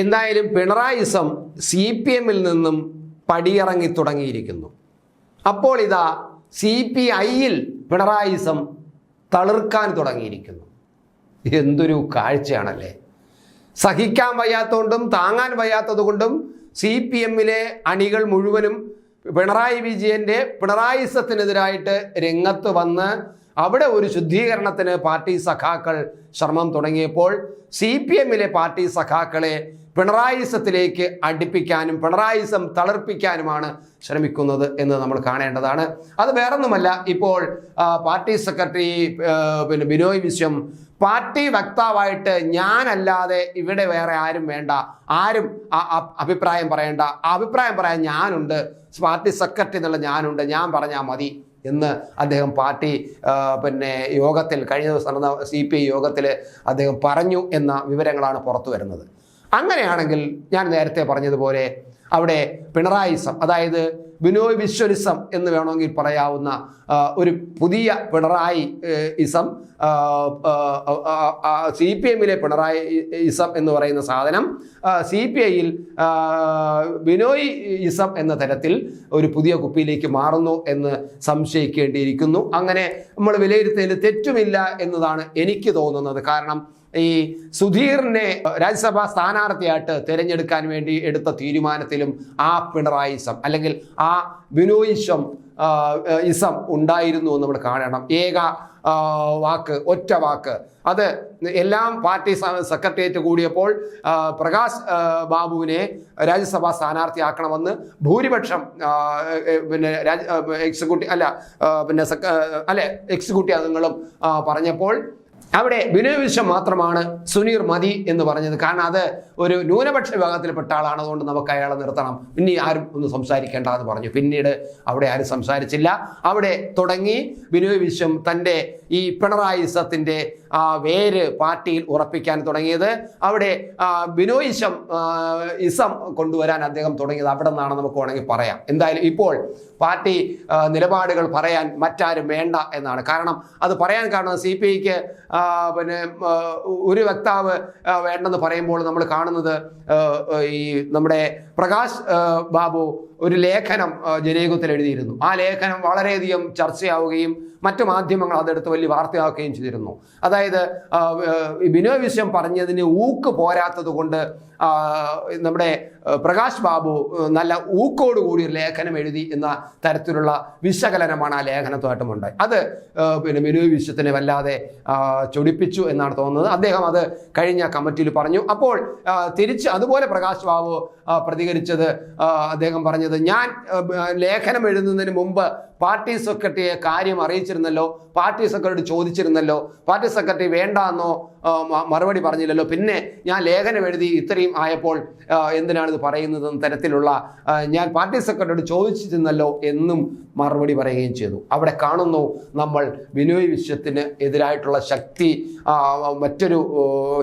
എന്തായാലും പിണറായിസം C P എമ്മിൽ നിന്നും പടിയിറങ്ങി തുടങ്ങിയിരിക്കുന്നു. അപ്പോൾ ഇതാ സി പി ഐയിൽ പിണറായിസം തളിർക്കാൻ തുടങ്ങിയിരിക്കുന്നു. എന്തൊരു കാഴ്ചയാണല്ലേ? സഹിക്കാൻ വയ്യാത്തതുകൊണ്ടും താങ്ങാൻ വയ്യാത്തതുകൊണ്ടും സി പി എമ്മിലെ അണികൾ മുഴുവനും പിണറായി വിജയന്റെ പിണറായിസത്തിനെതിരായിട്ട് രംഗത്ത് വന്ന് അവിടെ ഒരു ശുദ്ധീകരണത്തിന് പാർട്ടി സഖാക്കൾ ശ്രമം തുടങ്ങിയപ്പോൾ സി പി എമ്മിലെ പാർട്ടി സഖാക്കളെ പിണറായിസത്തിലേക്ക് അടുപ്പിക്കാനും പിണറായിസം തളർപ്പിക്കാനുമാണ് ശ്രമിക്കുന്നത് എന്ന് നമ്മൾ കാണേണ്ടതാണ്. അത് വേറൊന്നുമല്ല ഇപ്പോൾ പാർട്ടി സെക്രട്ടറി പിന്നെ ബിനോയ് വിശ്വം പാർട്ടി വക്താവായിട്ട് ഞാനല്ലാതെ ഇവിടെ വേറെ ആരും വേണ്ട ആരും അഭിപ്രായം പറയേണ്ട അഭിപ്രായം പറയാൻ ഞാനുണ്ട് പാർട്ടി സെക്രട്ടറി എന്നുള്ള ഞാനുണ്ട് ഞാൻ പറഞ്ഞാൽ മതി എന്ന് അദ്ദേഹം പാർട്ടി പിന്നെ യോഗത്തിൽ കഴിഞ്ഞ ദിവസം നടന്ന സി പി ഐ യോഗത്തിൽ അദ്ദേഹം പറഞ്ഞു എന്ന വിവരങ്ങളാണ് പുറത്തു വരുന്നത്. അങ്ങനെയാണെങ്കിൽ ഞാൻ നേരത്തെ പറഞ്ഞതുപോലെ അവിടെ പിണറായിസം അതായത് ബിനോയ് വിശ്വലിസം എന്ന് വേണമെങ്കിൽ പറയാവുന്ന ഒരു പുതിയ പിണറായി ഇസം സി പി എമ്മിലെ പിണറായി ഇസം എന്ന് പറയുന്ന സാധനം സി പി ഐയിൽ ബിനോയ് ഇസം എന്ന തരത്തിൽ ഒരു പുതിയ കുപ്പിയിലേക്ക് മാറുന്നു എന്ന് സംശയിക്കേണ്ടിയിരിക്കുന്നു. അങ്ങനെ നമ്മൾ വിലയിരുത്തലിൽ തെറ്റുമില്ല എന്നതാണ് എനിക്ക് തോന്നുന്നത്. കാരണം ഈ സുധീറിനെ രാജ്യസഭാ സ്ഥാനാർത്ഥിയായിട്ട് തിരഞ്ഞെടുക്കാൻ വേണ്ടി എടുത്ത തീരുമാനത്തിലും ആ പിണറായിസം അല്ലെങ്കിൽ ആ ബിനോയിസം ഇസം ഉണ്ടായിരുന്നു എന്ന് നമ്മൾ കാണണം. ഏക വാക്ക് ഒറ്റ വാക്ക്. അത് എല്ലാം പാർട്ടി സെക്രട്ടേറിയറ്റ് കൂടിയപ്പോൾ പ്രകാശ് ബാബുവിനെ രാജ്യസഭാ സ്ഥാനാർത്ഥിയാക്കണമെന്ന് ഭൂരിപക്ഷം പിന്നെ എക്സിക്യൂട്ടീവ് അല്ല പിന്നെ അല്ലെ എക്സിക്യൂട്ടീവ് അംഗങ്ങളും പറഞ്ഞപ്പോൾ അവിടെ ബിനോയ് വിശ്വം മാത്രമാണ് സുനീർ മതി എന്ന് പറഞ്ഞത്. കാരണം അത് ഒരു ന്യൂനപക്ഷ വിഭാഗത്തിൽപ്പെട്ട ആളാണ്. അതുകൊണ്ട് നമുക്ക് അയാളെ നിർത്തണം. ഇനി ആരും ഒന്ന് സംസാരിക്കേണ്ട എന്ന് പറഞ്ഞു. പിന്നീട് അവിടെ ആരും സംസാരിച്ചില്ല. അവിടെ തുടങ്ങി ബിനോയ് വിശ്വം തന്റെ ഈ പിണറായിസത്തിന്റെ ആ വേര് പാർട്ടിയിൽ ഉറപ്പിക്കാൻ തുടങ്ങിയത്. അവിടെ ബിനോയ് ബിനോയിസം ഇസം കൊണ്ടുവരാൻ അദ്ദേഹം തുടങ്ങിയത് അവിടെ നിന്നാണ് നമുക്ക് വേണമെങ്കിൽ പറയാം. എന്തായാലും ഇപ്പോൾ പാർട്ടി നിലപാടുകൾ പറയാൻ മറ്റാരും വേണ്ട എന്നാണ്. കാരണം അത് പറയാൻ കാരണം സി പി ഐക്ക് പിന്നെ ഒരു വക്താവ് വേണ്ടെന്ന് പറയുമ്പോൾ നമ്മൾ കാണുന്നത് ഈ നമ്മുടെ പ്രകാശ് ബാബു ഒരു ലേഖനം ജനയുഗത്തിൽ എഴുതിയിരുന്നു. ആ ലേഖനം വളരെയധികം ചർച്ചയാവുകയും മറ്റു മാധ്യമങ്ങൾ അതെടുത്ത് വലിയ വാർത്തയാക്കുകയും ചെയ്തിരുന്നു. അതായത് വിനോദ വിശ്വം പറഞ്ഞതിന് ഊക്ക് പോരാത്തത് കൊണ്ട് നമ്മുടെ പ്രകാശ് ബാബു നല്ല ഊക്കോട് കൂടി ഒരു ലേഖനം എഴുതി എന്ന തരത്തിലുള്ള വിശകലനമാണ് ആ ലേഖനത്തുമായിട്ടും ഉണ്ടായി അത് പിന്നെ മിനു വിശ്വത്തിനെ വല്ലാതെ ചൊടിപ്പിച്ചു എന്നാണ് തോന്നുന്നത്. അദ്ദേഹം അത് കഴിഞ്ഞ കമ്മിറ്റിയിൽ പറഞ്ഞു. അപ്പോൾ തിരിച്ച് അതുപോലെ പ്രകാശ് ബാബു പ്രതികരിച്ചത് അദ്ദേഹം പറഞ്ഞത് ഞാൻ ലേഖനം എഴുതുന്നതിന് മുമ്പ് പാർട്ടി സെക്രട്ടറിയെ കാര്യം അറിയിച്ചിരുന്നല്ലോ പാർട്ടി സെക്രട്ടറി ചോദിച്ചിരുന്നല്ലോ പാർട്ടി സെക്രട്ടറി വേണ്ട എന്നോ മറുപടി പറഞ്ഞില്ലല്ലോ പിന്നെ ഞാൻ ലേഖനം എഴുതി ഇത്രയും ആയപ്പോൾ എന്തിനാണിത് എന്തിനാണ് ഇത് പറയുന്നത് തരത്തിലുള്ള ഞാൻ പാർട്ടി സെക്രട്ടറിയോട് ചോദിച്ചിരുന്നല്ലോ എന്നും മറുപടി പറയുകയും ചെയ്തു. അവിടെ കാണുന്നു നമ്മൾ ബിനോയ് വിശ്വത്തിന് എതിരായിട്ടുള്ള ശക്തി മറ്റൊരു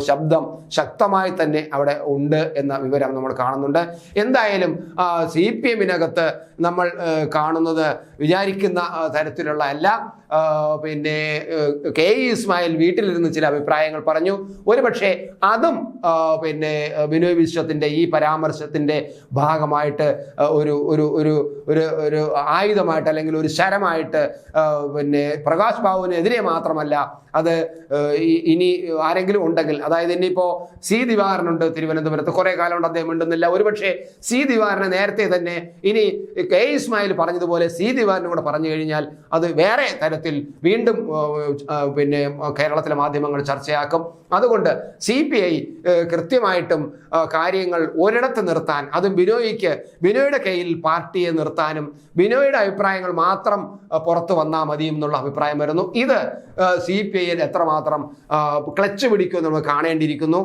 ശബ്ദം ശക്തമായി തന്നെ അവിടെ ഉണ്ട് എന്ന വിവരം നമ്മൾ കാണുന്നുണ്ട്. എന്തായാലും സി പി എമ്മിനകത്ത് നമ്മൾ കാണുന്നത് വിചാരിക്കുന്ന തരത്തിലുള്ള അല്ല. പിന്നെ കെ ഇസ്മായിൽ വീട്ടിലിരുന്ന് ചില അഭിപ്രായങ്ങൾ പറഞ്ഞു. ഒരുപക്ഷെ അതും പിന്നെ ബിനോയ് വിശ്വത്തിന്റെ ഈ പരാമർശത്തിന്റെ ഭാഗമായിട്ട് ഒരു ഒരു ഒരു ഒരു ഒരു ആയുധമായിട്ട് അല്ലെങ്കിൽ ഒരു ശരമായിട്ട് പിന്നെ പ്രകാശ് ബാബുവിനെതിരെ മാത്രമല്ല അത് ഇനി ആരെങ്കിലും ഉണ്ടെങ്കിൽ അതായത് ഇനിയിപ്പോൾ സി ദിവാരനുണ്ട് തിരുവനന്തപുരത്ത് കുറേ കാലം കൊണ്ട് അദ്ദേഹം ഉണ്ടെന്നില്ല ഒരുപക്ഷെ സി ദിവാരനെ നേരത്തെ തന്നെ ഇനി കെ ഇസ്മായിൽ പറഞ്ഞതുപോലെ സി ദിവാരനും പറഞ്ഞു കഴിഞ്ഞാൽ അത് വേറെ തരത്തിൽ വീണ്ടും പിന്നെ കേരളത്തിലെ മാധ്യമങ്ങൾ ചർച്ചയാക്കും. അതുകൊണ്ട് സി പി ഐ കൃത്യമായിട്ടും കാര്യങ്ങൾ ഒരിടത്ത് നിർത്താൻ അതും ബിനോയിക്ക് ബിനോയുടെ കയ്യിൽ പാർട്ടിയെ നിർത്താനും ബിനോയുടെ അഭിപ്രായങ്ങൾ മാത്രം പുറത്തു വന്നാൽ മതി എന്നുള്ള അഭിപ്രായം വരുന്നു. ഇത് സി പി ഐയിൽ എത്രമാത്രം ക്ലച്ച് പിടിക്കുമെന്ന് നമ്മൾ കാണേണ്ടിയിരിക്കുന്നു.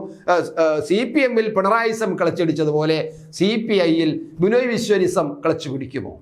സി പി എമ്മിൽ പിണറായിസം ക്ലച്ച് പിടിച്ചതുപോലെ സി പി ഐയിൽ ബിനോയ് വിശ്വനിസം ക്ലച്ച് പിടിക്കുമോ?